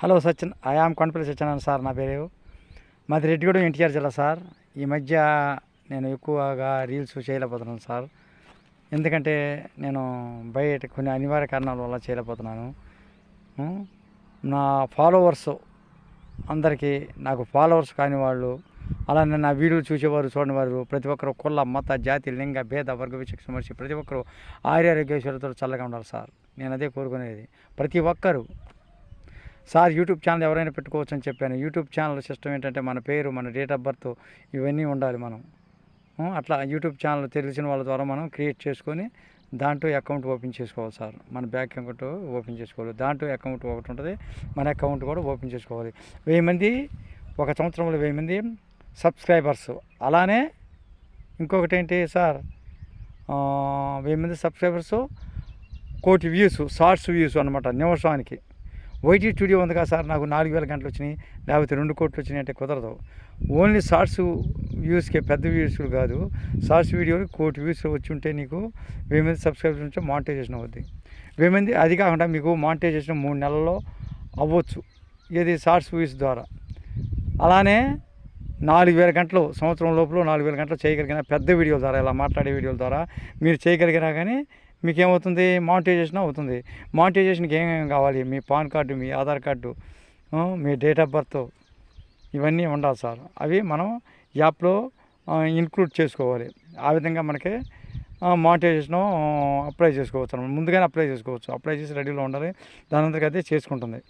Hello Sachin I am Kondapalli Satyanarayana sir నా పేరు. మాది రెడ్డిగూడెం ఎన్టీఆర్ జిల్లా సార్. ఈ మధ్య నేను ఎక్కువగా రీల్స్ చేయలేకపోతున్నాను సార్. ఎందుకంటే నేను బయట కొన్ని అనివార్య కారణాల వల్ల చేయలేకపోతున్నాను. నా ఫాలోవర్స్ అందరికీ నాకు ఫాలోవర్స్ కాని వాళ్ళు అలానే నా వీడియోలు చూసేవారు చూడని వారు ప్రతి ఒక్కరు కుల మత జాతి లింగ భేద వర్గ విచక్షణ మనిషి ప్రతి ఒక్కరు ఆర్యారోగ్యేశ్వరులతో చల్లగా ఉండాలి సార్. నేను అదే కోరుకునేది. ప్రతి ఒక్కరు సార్ యూట్యూబ్ ఛానల్ ఎవరైనా పెట్టుకోవచ్చు అని చెప్పాను. యూట్యూబ్ ఛానల్ సిస్టమ్ ఏంటంటే మన పేరు మన డేట్ ఆఫ్ బర్త్ ఇవన్నీ ఉండాలి మనం. అట్లా యూట్యూబ్ ఛానల్ తెలిసిన వాళ్ళ ద్వారా మనం క్రియేట్ చేసుకొని దాంట్లో అకౌంట్ ఓపెన్ చేసుకోవాలి సార్. మన బ్యాంక్ అకౌంట్ ఓపెన్ చేసుకోవాలి. దాంట్లో అకౌంట్ ఒకటి ఉంటుంది మన అకౌంట్ కూడా ఓపెన్ చేసుకోవాలి. వెయ్యి మంది ఒక సంవత్సరంలో వెయ్యి మంది సబ్స్క్రైబర్స్. అలానే ఇంకొకటి ఏంటి సార్ వెయ్యి మంది సబ్స్క్రైబర్స్ కోటి వ్యూస్ షార్ట్స్ వ్యూస్ అనమాట నిమిషానికి వైటీ స్టూడియో ఉంది కదా సార్ నాకు నాలుగు వేల గంటలు వచ్చినాయి లేకపోతే రెండు కోట్లు వచ్చినాయి అంటే కుదరదు. ఓన్లీ షార్ట్స్ వ్యూస్కే పెద్ద వ్యూస్లు కాదు షార్ట్స్ వీడియో కోటి వ్యూస్ వచ్చి ఉంటే నీకు. వెయ్యి మంది సబ్స్క్రైబర్స్ ఉంటే మానిటైజేషన్ అవుద్ది. వెయ్యి మంది అది కాకుండా మీకు మానిటైజేషన్ మూడు నెలల్లో అవ్వచ్చు ఇది షార్ట్స్ వ్యూస్ ద్వారా. అలానే నాలుగు వేల గంటలు సంవత్సరం లోపల నాలుగు వేల గంటలు చేయగలిగిన పెద్ద వీడియోల ద్వారా ఇలా మాట్లాడే వీడియోల ద్వారా మీరు చేయగలిగినా కానీ మీకు ఏమవుతుంది మానిటైజేషన్ అవుతుంది మానిటైజేషన్కి ఏమేమి కావాలి? మీ పాన్ కార్డు మీ ఆధార్ కార్డు మీ డేట్ ఆఫ్ బర్త్ ఇవన్నీ ఉండాలి సార్. అవి మనం యాప్లో ఇన్క్లూడ్ చేసుకోవాలి. ఆ విధంగా మనకి మానిటైజేషన్ అప్లై చేసుకోవచ్చు అనమాట ముందుగానే అప్లై చేసుకోవచ్చు. అప్లై చేసి రెడీలో ఉండాలి. దాని అందరికీ అదే చేసుకుంటుంది.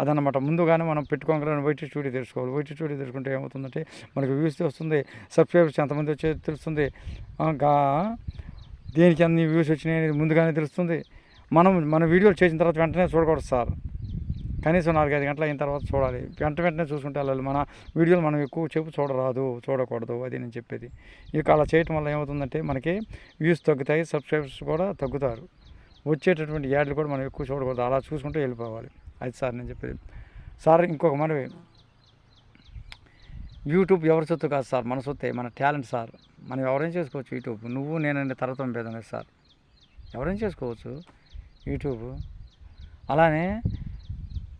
అదనమాట ముందుగానే మనం పెట్టుకోగానే వైట్ స్టూడియో తెలుసుకోవాలి. వైట్ స్టూడియో తెలుసుకుంటే ఏమవుతుందంటే మనకు వ్యూస్ వస్తుంది సబ్స్క్రైబర్స్ ఎంతమంది వచ్చే తెలుస్తుంది. దేనికి అన్ని వ్యూస్ వచ్చినాయి అనేది ముందుగానే తెలుస్తుంది. మనం మన వీడియోలు చేసిన తర్వాత వెంటనే చూడకూడదు సార్. కనీసం నాలుగైదు గంటల అయిన తర్వాత చూడాలి. వెంట వెంటనే చూసుకుంటే వెళ్ళాలి మన వీడియోలు మనం ఎక్కువ చెప్పు చూడరాదు చూడకూడదు అది నేను చెప్పేది. ఇక అలా చేయటం వల్ల ఏమవుతుందంటే మనకి వ్యూస్ తగ్గుతాయి సబ్స్క్రైబర్స్ కూడా తగ్గుతారు. వచ్చేటటువంటి యాడ్లు కూడా మనం ఎక్కువ చూడకూడదు. అలా చూసుకుంటూ వెళ్ళిపోవాలి. అది సార్ నేను చెప్పేది. సార్ ఇంకొక మనవి. యూట్యూబ్ ఎవరి సొత్తు కాదు సార్ మన సొత్తే మన టాలెంట్ సార్. మనం ఎవరైనా చేసుకోవచ్చు యూట్యూబ్. నువ్వు నేనంటే తరతం భేదం కదా సార్. ఎవరైనా చేసుకోవచ్చు యూట్యూబ్. అలానే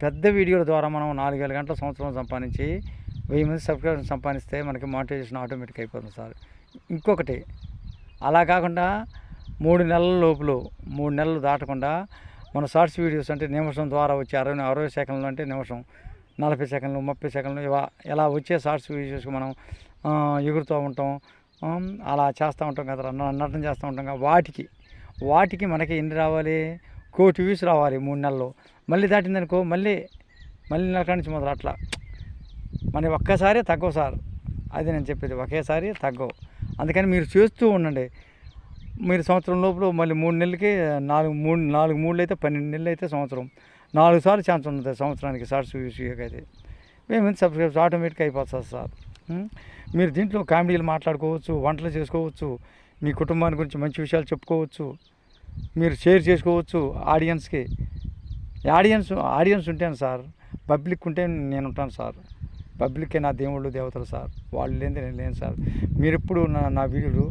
పెద్ద వీడియోల ద్వారా మనం నాలుగేళ్ళ గంటల సంవత్సరం సంపాదించి వెయ్యి మంది సబ్స్క్రైబర్స్ సంపాదిస్తే మనకి మానిటైజేషన్ ఆటోమేటిక్ అయిపోతుంది సార్. ఇంకొకటి అలా కాకుండా మూడు నెలల లోపల మూడు నెలలు దాటకుండా మన షార్ట్స్ వీడియోస్ అంటే నిమిషం ద్వారా వచ్చే అరవై అరవై సెకండ్లు అంటే నిమిషం. నలభై సెకండ్లు ముప్పై సెకండ్లు ఇవా ఇలా వచ్చే షార్ట్స్ వీడియోస్కి మనం ఎగురుతూ ఉంటాం. అలా చేస్తూ ఉంటాం కదా నటన చేస్తూ ఉంటాం కదా వాటికి వాటికి మనకి ఎన్ని రావాలి? కోటి వ్యూస్ రావాలి మూడు నెలలు మళ్ళీ దాటిందనుకో మళ్ళీ మళ్ళీ నెల నుంచి మొదలు అట్లా. మన ఒక్కసారి తగ్గవు సార్. అది నేను చెప్పేది ఒకేసారి తగ్గవు. అందుకని మీరు చేస్తూ ఉండండి. మీరు సంవత్సరం లోపల మళ్ళీ మూడు నెలలకి నాలుగు మూడు నాలుగు మూడు అయితే పన్నెండు నెలలు అయితే సంవత్సరం. నాలుగు సార్లు ఛాన్స్ ఉంటుంది సంవత్సరానికి సార్ వీడియోకి అయితే మేము సబ్స్క్రైబ్స్ ఆటోమేటిక్గా అయిపోతుంది సార్ మీరు దీంట్లో కామెడీలు మాట్లాడుకోవచ్చు వంటలు చేసుకోవచ్చు మీ కుటుంబాన్ని గురించి మంచి విషయాలు చెప్పుకోవచ్చు మీరు షేర్ చేసుకోవచ్చు ఆడియన్స్కి. ఆడియన్స్ ఆడియన్స్ ఉంటాను సార్ పబ్లిక్ ఉంటే నేను ఉంటాను సార్. పబ్లిక్కే నా దేవుళ్ళు దేవతలు సార్. వాళ్ళు లేని నేను లేను సార్. మీరు ఎప్పుడు నా నా వీడియోలు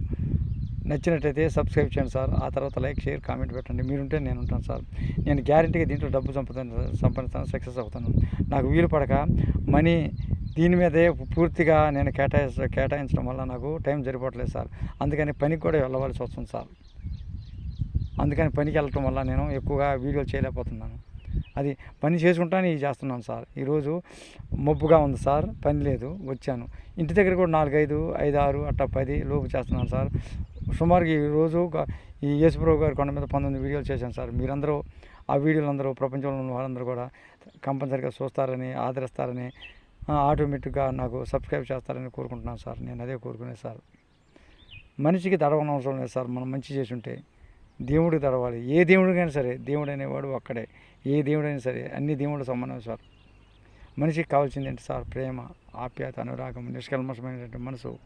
నచ్చినట్టయితే సబ్స్క్రైబ్ చేయండి సార్. ఆ తర్వాత లైక్ షేర్ కామెంట్ పెట్టండి. మీరుంటే నేను ఉంటాను సార్. నేను గ్యారంటీగా దీంట్లో డబ్బు సంపాదించ సంపాదిస్తాను సక్సెస్ అవుతాను. నాకు వీలు పడక మనీ దీని మీదే పూర్తిగా నేను కేటాయి కేటాయించడం వల్ల నాకు టైం సరిపోవట్లేదు సార్. అందుకని పనికి కూడా వెళ్ళవలసి వస్తుంది సార్. అందుకని పనికి వెళ్ళటం వల్ల నేను ఎక్కువగా వీడియోలు చేయలేకపోతున్నాను. అది పని చేసుకుంటానే ఇది చేస్తున్నాను సార్. ఈరోజు మబ్బుగా ఉంది సార్. పని లేదు. వచ్చాను. ఇంటి దగ్గర కూడా నాలుగైదు ఐదు ఆరు అట్టా పది లోపు చేస్తున్నాను సార్. సుమారుగా ఈరోజు ఈ యేసుప్రభు గారి కొండ మీద పంతొమ్మిది వీడియోలు చేశాను సార్. మీరందరూ ఆ వీడియోలు అందరూ ప్రపంచంలో ఉన్న వారందరూ కూడా కంపల్సరిగా చూస్తారని ఆదరిస్తారని ఆటోమేటిక్గా నాకు సబ్స్క్రైబ్ చేస్తారని కోరుకుంటున్నాను సార్. నేను అదే కోరుకునేది సార్. మనిషికి తడవని అవసరం లేదు సార్. మనం మంచి చేసి ఉంటే దేవుడికి తడవాలి. ఏ దేవుడికైనా సరే దేవుడు అనేవాడు ఒక్కడే. ఏ దేవుడైనా సరే అన్ని దేవుడు సమానం సార్. మనిషికి కావాల్సింది ఏంటి సార్? ప్రేమ ఆప్యాయత అనురాగం నిష్కల్మషమైనటువంటి మనసు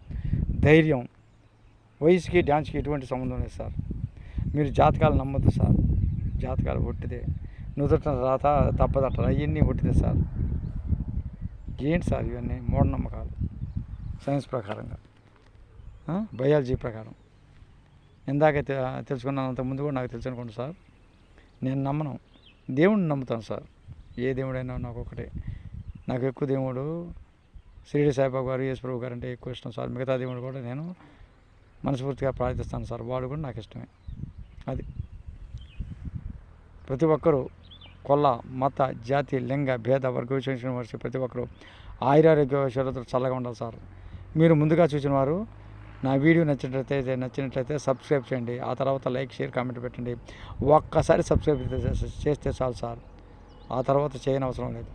ధైర్యం వయసుకి డ్యాన్స్కి ఎటువంటి సంబంధం లేదు సార్. మీరు జాతకాలు నమ్మద్దు సార్. జాతకాలు పుట్టిదే నుదుట రాత తప్పదట అవన్నీ పుట్టిదే సార్. ఏంటి సార్ ఇవన్నీ? మూఢనమ్మకాలు. సైన్స్ ప్రకారంగా. బయాలజీ ప్రకారం. ఇందాక తె- తెలుసుకున్నాను అంత ముందు కూడా నాకు తెలుసు అనుకోండి సార్. నేను నమ్మను. దేవుడిని నమ్ముతాను సార్. ఏ దేవుడైనా నాకు ఒకటే. నాకు ఎక్కువ దేవుడు షిరిడి సాయిబాబు గారు యేసుప్రభు గారు అంటే ఎక్కువ ఇష్టం సార్. మిగతా దేవుడు కూడా నేను మనస్ఫూర్తిగా ప్రార్థిస్తాను సార్. వాడు కూడా నాకు ఇష్టమే. అది. ప్రతి ఒక్కరూ కొల్ల మత జాతి లింగ భేద వర్గ విశేషం వచ్చి ప్రతి ఒక్కరూ ఆయురారోగ్య విషయాలతో చల్లగా ఉండాలి సార్. మీరు ముందుగా చూసిన వారు నా వీడియో నచ్చినట్లయితే నచ్చినట్లయితే సబ్స్క్రైబ్ చేయండి. ఆ తర్వాత లైక్ షేర్ కామెంట్ పెట్టండి. ఒక్కసారి సబ్స్క్రైబ్ చేస్తే- చేస్తే చాలు సార్. ఆ తర్వాత చేయని అవసరం లేదు.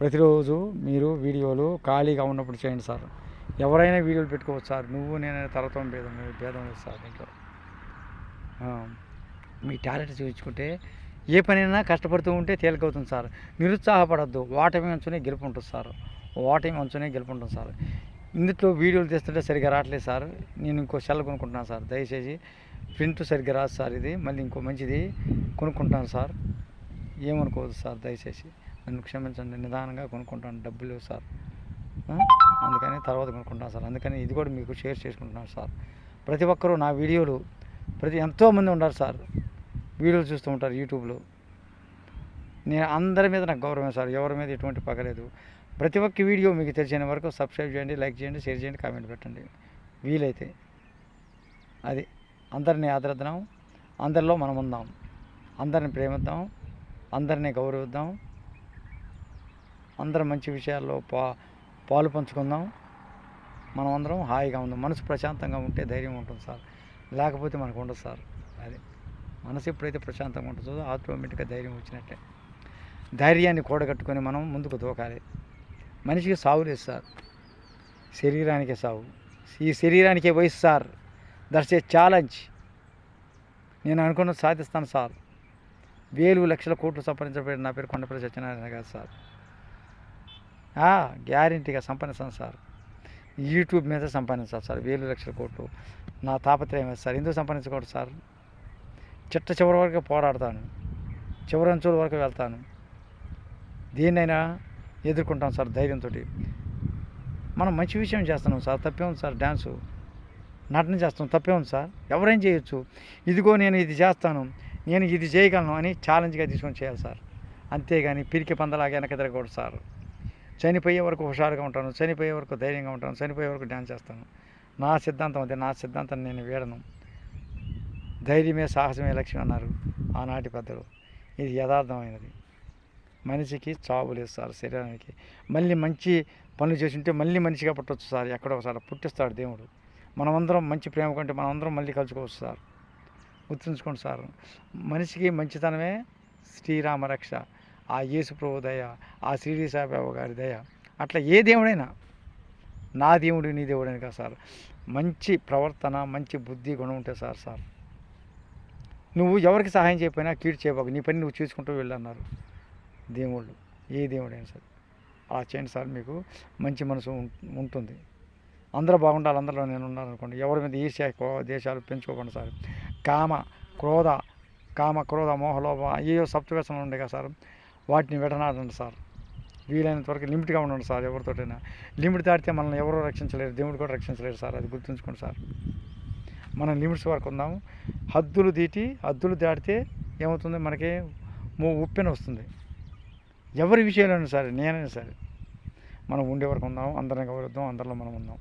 ప్రతిరోజు మీరు వీడియోలు ఖాళీగా ఉన్నప్పుడు చేయండి సార్. ఎవరైనా వీడియోలు పెట్టుకోవచ్చు సార్. నువ్వు నేను తరతం భేదం భేదం లేదు సార్ దీంట్లో. మీ టాలెంట్ చూపించుకుంటే ఏ పనైనా కష్టపడుతూ ఉంటే తేలికవుతుంది సార్. నిరుత్సాహపడద్దు. ఓటమి అంచునే గెలుపు ఉంటుంది సార్. ఓటమి అంచునే గెలుపు ఉంటుంది సార్. ఇందులో వీడియోలు తీస్తుంటే సరిగ్గా రావట్లేదు సార్. నేను ఇంకో సెల్ కొనుక్కుంటున్నాను సార్. దయచేసి ప్రింట్ సరిగ్గా రాదు సార్ ఇది. మళ్ళీ ఇంకో మంచిది కొనుక్కుంటాను సార్. ఏమనుకోవద్దు సార్ దయచేసి. నన్ను క్షమించండి. నిదానంగా కొనుక్కుంటాను. డబ్బులు లేవు సార్. అందుకని తర్వాత కొనుక్కుంటాను సార్. అందుకని ఇది కూడా మీకు షేర్ చేసుకుంటున్నాను సార్. ప్రతి ఒక్కరూ నా వీడియోలు ప్రతి ఎంతోమంది ఉన్నారు సార్. వీడియోలు చూస్తూ ఉంటారు యూట్యూబ్లో. నేను అందరి మీద నాకు గౌరవం సార్. ఎవరి మీద ఎటువంటి పగలేదు ప్రతి ఒక్క వీడియో మీకు తెలిసిన వరకు సబ్స్క్రైబ్ చేయండి లైక్ చేయండి షేర్ చేయండి కామెంట్ పెట్టండి. వీలైతే. అది అందరినీ ఆదరిద్దాం. అందరిలో మనం ఉందాం. అందరిని ప్రేమిద్దాం. అందరినీ గౌరవిద్దాం. అందరం మంచి విషయాల్లో పా పాలు పంచుకుందాం. మనం అందరం హాయిగా ఉందాం. మనసు ప్రశాంతంగా ఉంటే ధైర్యం ఉంటుంది సార్. లేకపోతే మనకు ఉండదు సార్. అది మనసు ఎప్పుడైతే ప్రశాంతంగా ఉంటుందో ఆటోమేటిక్గా ధైర్యం వచ్చినట్టే. ధైర్యాన్ని కూడగట్టుకొని మనం ముందుకు దూకాలి. మనిషికి సావు లేదు సార్. శరీరానికే సావు. ఈ శరీరానికే వయసు సార్. That's a challenge. నేను అనుకున్నది సాధిస్తాను సార్. వేలు లక్షల కోట్లు సంపాదించబడి నా పేరు కొండపల్లి సత్యనారాయణ గారు సార్. గ్యారంటీగా సంపాదిస్తాను సార్ యూట్యూబ్ మీద సంపాదించాలి సార్ వేలు లక్షల కోట్లు. నా తాపత్రయం సార్? ఎందుకు సంపాదించకూడదు సార్? చిట్ట చివరి వరకు పోరాడతాను. చివరి అంచుల వరకు వెళ్తాను. దేన్నైనా ఎదుర్కొంటాం సార్ ధైర్యంతో మనం మంచి విషయం చేస్తున్నాం సార్. తప్పే ఉంది సార్ డ్యాన్సు. నటన చేస్తాం తప్పే ఉంది సార్. ఎవరైనా చేయొచ్చు? ఇదిగో నేను ఇది చేస్తాను. నేను ఇది చేయగలను అని ఛాలెంజ్గా తీసుకొని చేయాలి సార్. అంతేగాని పిరికి పందలాగా వెనక తిరగకూడదు సార్. చనిపోయే వరకు హుషారుగా ఉంటాను చనిపోయే వరకు ధైర్యంగా ఉంటాను చనిపోయే వరకు డ్యాన్స్ చేస్తాను. నా సిద్ధాంతం అదే నా సిద్ధాంతాన్ని నేను వీడను. ధైర్యమే సాహసమే లక్ష్యం అన్నారు ఆనాటి పెద్దలు. ఇది యథార్థమైనది. మనిషికి చావు లేదు సార్ శరీరానికి. మళ్ళీ మంచి పనులు చేసింటే మళ్ళీ మనిషిగా పుట్టవచ్చు సార్ ఎక్కడో ఒకసారి పుట్టిస్తాడు దేవుడు. మనమందరం మంచి ప్రేమ కంటే మనమందరం మళ్ళీ కలుసుకోవచ్చు సార్. గుర్తుంచుకోండి సార్ మనిషికి మంచితనమే శ్రీరామ రక్ష. ఆ యేసుప్రభు దయ ఆ శ్రీడి సాయిబాబా గారి దయ అట్లా ఏ దేవుడైనా నా దేవుడు నీ దేవుడని కాదు సార్. మంచి ప్రవర్తన మంచి బుద్ధి గుణం ఉంటే సార్ సార్. నువ్వు ఎవరికి సహాయం చేయకపోయినా కీడు చేయబాకు. నీ పని నువ్వు చూసుకుంటూ వెళ్ళన్నారు. దేవుళ్ళు ఏ దేవుడైనా సరే. అలా చేయండి సార్ మీకు. మంచి మనసు ఉం- ఉంటుంది. అందరూ బాగుండాలి అందరిలో నేను ఉన్నాను అనుకోండి. ఎవరి మీద ఈర్ష్య కో- దేశాలు పెంచుకోకండి సార్. కామ క్రోధ కామ క్రోధ మోహలోభ అయ్యో సప్తవేశంలో ఉండే కదా సార్. వాటిని వెటనాడండి సార్. వీలైనంత వరకు లిమిట్గా ఉండండి సార్ ఎవరితోటైనా. లిమిట్ దాటితే మనల్ని ఎవరో రక్షించలేరు దేవుడు కూడా రక్షించలేరు సార్ అది గుర్తుంచుకోండి సార్. మనం లిమిట్స్ వరకు ఉందాము హద్దులు దీటి హద్దులు దాటితే ఏమవుతుంది? మనకి మూ- ఉప్పెన వస్తుంది. ఎవరి విషయంలోనూ సరే నేనైనా సరే మనం ఉండే వరకు ఉందాం అందరిని గౌరవిద్దాం అందరిలో మనం ఉందాం.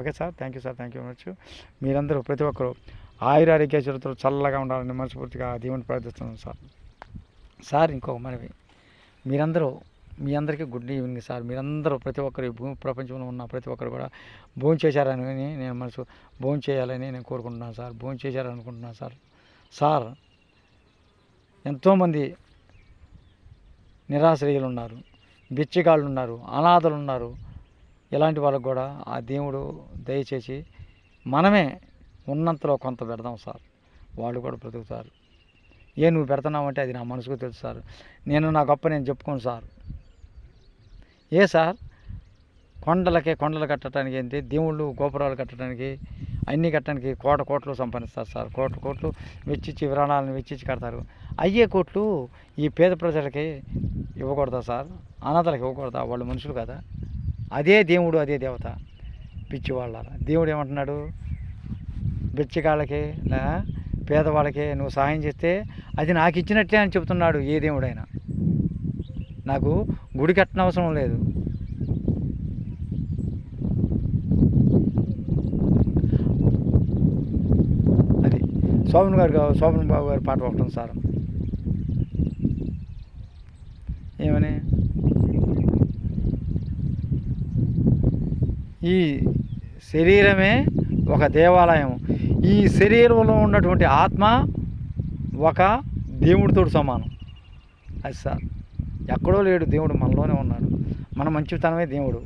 Okay sir thank you sir thank you much. మీరందరూ ప్రతి ఒక్కరూ ఆయురారోగ్య చరిత్రలు చల్లగా ఉండాలని మనస్ఫూర్తిగా దేవుని ప్రార్థిస్తున్నాను సార్. సార్ ఇంకొక మనవి. మీరందరూ మీ అందరికీ గుడ్ ఈవినింగ్ సార్. మీరందరూ ప్రతి ఒక్కరు భూమి ప్రపంచంలో ఉన్న ప్రతి ఒక్కరు కూడా భోజనం చేశారని నేను మనసు భోజనం చేయాలని నేను కోరుకుంటున్నాను సార్. భోజనం చేశారనుకుంటున్నాను సార్. సార్ ఎంతోమంది నిరాశ్రయులు ఉన్నారు బిచ్చగాళ్ళు ఉన్నారు అనాథలు ఉన్నారు. ఇలాంటి వాళ్ళకు కూడా ఆ దేవుడు దయచేసి మనమే ఉన్నంతలో కొంత పెడదాం సార్. వాళ్ళు కూడా బ్రతుకుతారు. ఏ నువ్వు పెడుతున్నావంటే అది నా మనసుకు తెలుసు సార్. నేను నా గొప్ప నేను చెప్పుకోను సార్. ఏ సార్? కొండలకే కొండలు కట్టడానికి ఏంటి? దేవుళ్ళు గోపురాలు కట్టడానికి అన్నీ కట్టడానికి కోట కోట్లు సంపాదిస్తారు సార్. కోట్ల కోట్లు వెచ్చిచ్చి విరాణాలను వెచ్చిచ్చి కడతారు. అయ్యే కోట్లు ఈ పేద ప్రజలకి ఇవ్వకూడదా సార్? అనాథలకు ఇవ్వకూడదా? వాళ్ళు మనుషులు కదా. అదే దేవుడు అదే దేవత. పిచ్చి వాళ్ళ దేవుడు ఏమంటున్నాడు? బిచ్చగాళ్ళకి పేదవాళ్ళకి నువ్వు సహాయం చేస్తే అది నాకు ఇచ్చినట్లే అని చెబుతున్నాడు ఏ దేవుడైనా. నాకు గుడి కట్టిన అవసరం లేదు. అది శోభన్ గారు శోభన్ బాబు గారి పాట ఒకటి సారం. సార్ ఏమని? ఈ శరీరమే ఒక దేవాలయం ఈ శరీరంలో ఉన్నటువంటి ఆత్మ ఒక దేవుడితో సమానం. అది సార్. ఎక్కడో లేడు దేవుడు మనలోనే ఉన్నాడు. మన మంచితనమే దేవుడు.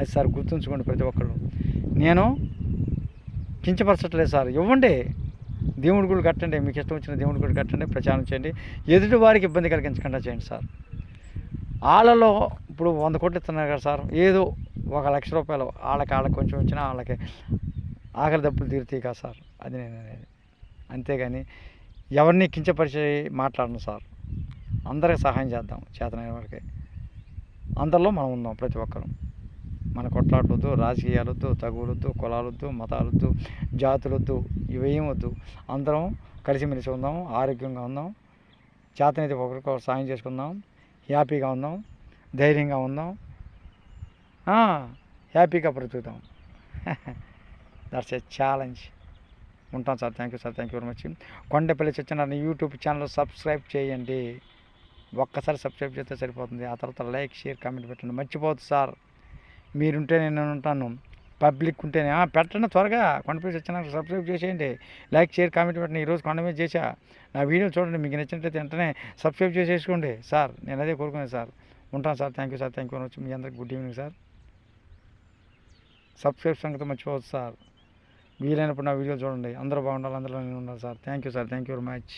అది సార్ గుర్తుంచుకోండి ప్రతి ఒక్కరు నేను కించపరచట్లేదు సార్. ఇవ్వండి. దేవుడి గుడి కట్టండి. మీకు ఇష్టం వచ్చిన దేవుడి గుడి కట్టండి. ప్రచారం చేయండి. ఎదుటి వారికి ఇబ్బంది కలిగించకుండా చేయండి సార్. వాళ్ళలో ఇప్పుడు వంద కోట్లు ఇస్తున్నారు కదా సార్. ఏదో ఒక లక్ష రూపాయలు వాళ్ళకి వాళ్ళకి కొంచెం వచ్చినా వాళ్ళకి ఆకలి దప్పులు తీరుతాయి కదా సార్. అది నేను అనేది. అంతేగాని ఎవరిని కించపరిచి మాట్లాడను సార్. అందరికి సహాయం చేద్దాం చేతనైన వాళ్ళకి అందరిలో మనం ఉందాం ప్రతి ఒక్కరు. మన కొట్లాటలొద్దు రాజకీయాలొద్దు తగులొద్దు కులాలొద్దు మతాలొద్దు జాతులొద్దు ఇవేం వద్దు అందరం కలిసిమెలిసి ఉందాం ఆరోగ్యంగా ఉందాం చేతనైతే ఒకరికొకరు సాయం చేసుకుందాం హ్యాపీగా ఉందాం ధైర్యంగా ఉందాం. హ్యాపీగా బ్రతుకుతాం దట్స్ ఎ ఛాలెంజ్ ఉంటాను sir. Thank you sir thank you very much Kondapalli Satyanarayana YouTube channel subscribe చేయండి. ఒక్కసారి సబ్స్క్రైబ్ చేస్తే సరిపోతుంది. ఆ తర్వాత లైక్ షేర్ కామెంట్ పెట్టండి. మర్చిపోవద్దు సార్. మీరుంటే నేను ఉంటాను. పబ్లిక్ ఉంటేనే. పెట్టండి త్వరగా. కొండపల్లి సత్యనారాయణ సబ్స్క్రైబ్ చేసేయండి. లైక్ షేర్ కామెంట్ పెట్టండి. ఈరోజు కొండ మీద చేశా. నా వీడియో చూడండి. మీకు నచ్చినట్లయితే వెంటనే సబ్స్క్రైబ్ చేసేసుకోండి. సార్ నేను అదే కోరుకునేది సార్. ఉంటాను sir. Thank you sir thank you very much మీ అందరికి గుడ్ ఈవినింగ్ సార్ సబ్స్క్రైబ్ సంగతి మర్చిపోవద్దు సార్. వీలైనప్పుడు నా వీడియో చూడండి. అందరూ బాగుండాలి అందరూ నేను ఉండాలి sir. Thank you sir thank you very much